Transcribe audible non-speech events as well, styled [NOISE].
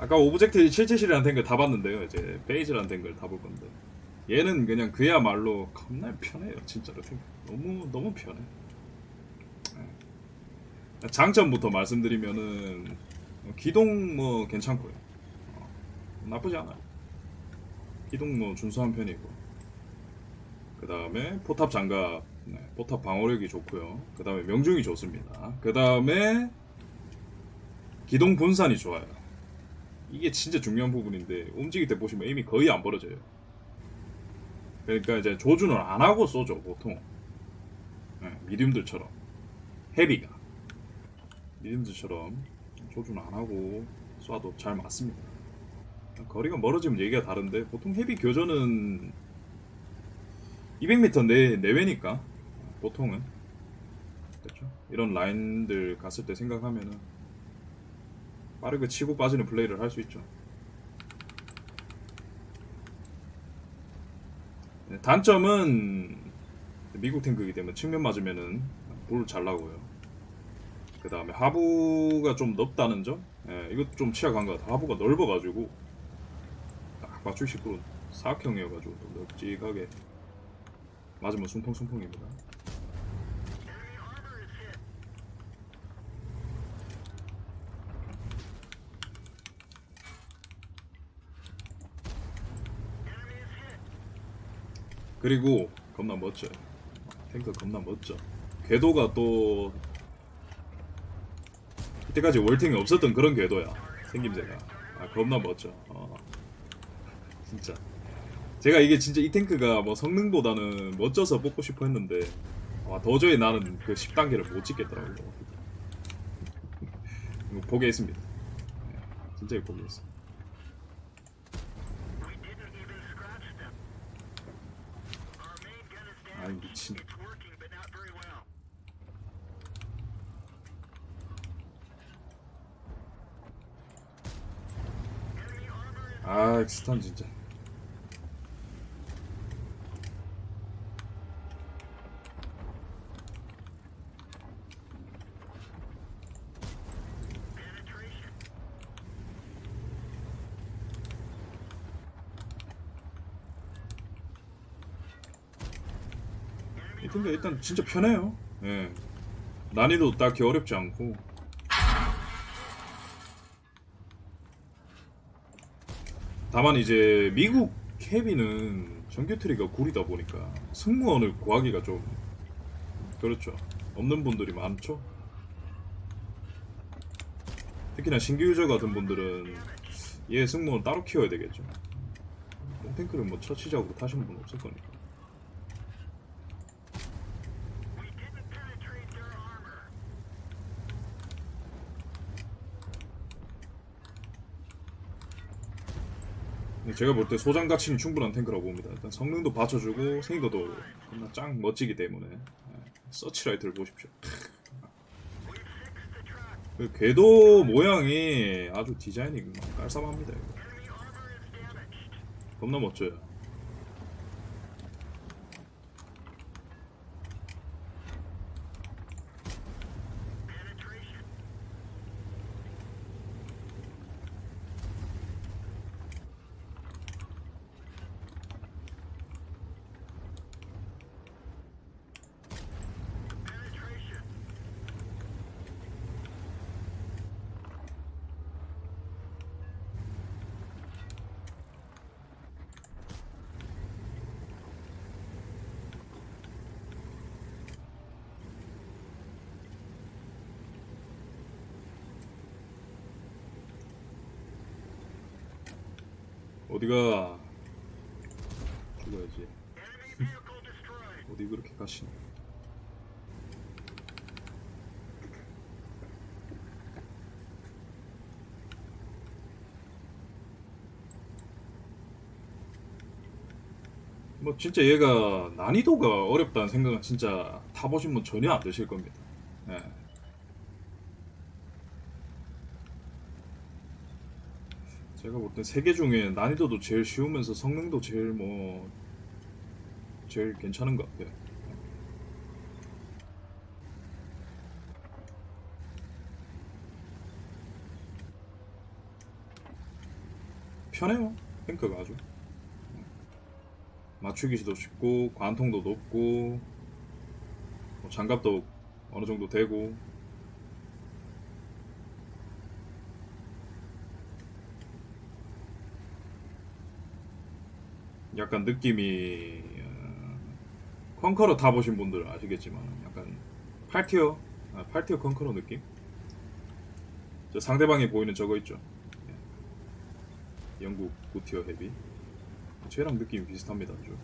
아까 오브젝트 777이라는 탱글 다 봤는데요. 이제 베이즈라는 탱글 다 볼 건데 얘는 그냥 그야말로 겁나 편해요. 진짜로 너무 너무 편해. 네. 장점부터 말씀드리면은 기동 뭐 괜찮고요. 어, 나쁘지 않아요. 기동 뭐 준수한 편이고 그 다음에 포탑 장갑 네, 포탑 방어력이 좋고요. 그 다음에 명중이 좋습니다. 그 다음에 기동 분산이 좋아요. 이게 진짜 중요한 부분인데 움직일 때 보시면 에임이 거의 안 벌어져요. 그러니까 이제 조준을 안 하고 쏘죠 보통 네, 미디움들처럼 헤비가 미디움들처럼 조준 안 하고 쏴도 잘 맞습니다. 거리가 멀어지면 얘기가 다른데 보통 헤비 교전은 200m 내 내외니까 보통은 그렇죠. 이런 라인들 갔을 때 생각하면은 빠르게 치고 빠지는 플레이를 할 수 있죠. 네, 단점은 미국 탱크이기 때문에 측면 맞으면은 불잘 나고요. 그 다음에 하부가 좀 넓다는 점, 예, 이것도 좀 취약한 것 같아요. 하부가 넓어가지고 딱 맞추시고 사각형이어가지고 또 넓직하게 맞으면 숭펑숭펑입니다. 그리고 겁나 멋져요. 탱크 겁나 멋져. 궤도가 또 이때까지 월탱이 없었던 그런 궤도야. 생김새가. 아 겁나 멋져. 어. 진짜. 제가 이게 진짜 이 탱크가 뭐 성능보다는 멋져서 뽑고 싶어 했는데 와 도저히 나는 그 10단계를 못 찍겠더라고요. [LAUGHS] 이거 포기했습니다. 네, 진짜 포기했어. 아이 미친. 아 엑스탄 진짜. 이 탱크 일단 진짜 편해요. 예. 난이도 딱히 어렵지 않고. 다만 이제 미국 캐비는 정규 트리가 구리다 보니까 승무원을 구하기가 좀 그렇죠. 없는 분들이 많죠. 특히나 신규 유저 같은 분들은 얘 승무원 따로 키워야 되겠죠. 탱크를 뭐 처치적으로 타시는 분 없을 거니까. 제가 볼 때 소장 가치는 충분한 탱크라고 봅니다. 일단 성능도 받쳐주고 생거도 겁나 짱 멋지기 때문에 예, 서치라이트를 보십시오. 그 궤도 모양이 아주 디자인이 깔쌈합니다. 이거. 겁나 멋져요. 어디가 죽어야지. 어디 그렇게 가시나? 뭐 진짜 얘가 난이도가 어렵다는 생각은 진짜 타보신 분 전혀 안 드실 겁니다. 예. 제가 볼 때 세계 중에 난이도도 제일 쉬우면서 성능도 제일 뭐 제일 괜찮은 것 같아요. 편해요 탱크가 아주 맞추기도 쉽고 관통도 높고 뭐 장갑도 어느 정도 되고 약간 느낌이 어, 컨커러 타보신 분들 아시겠지만 약간 8티어 아, 8티어 컨커러 느낌? 저 상대방이 보이는 저거 있죠? 예. 영국 9티어 헤비. 쟤랑 느낌이 비슷합니다 아주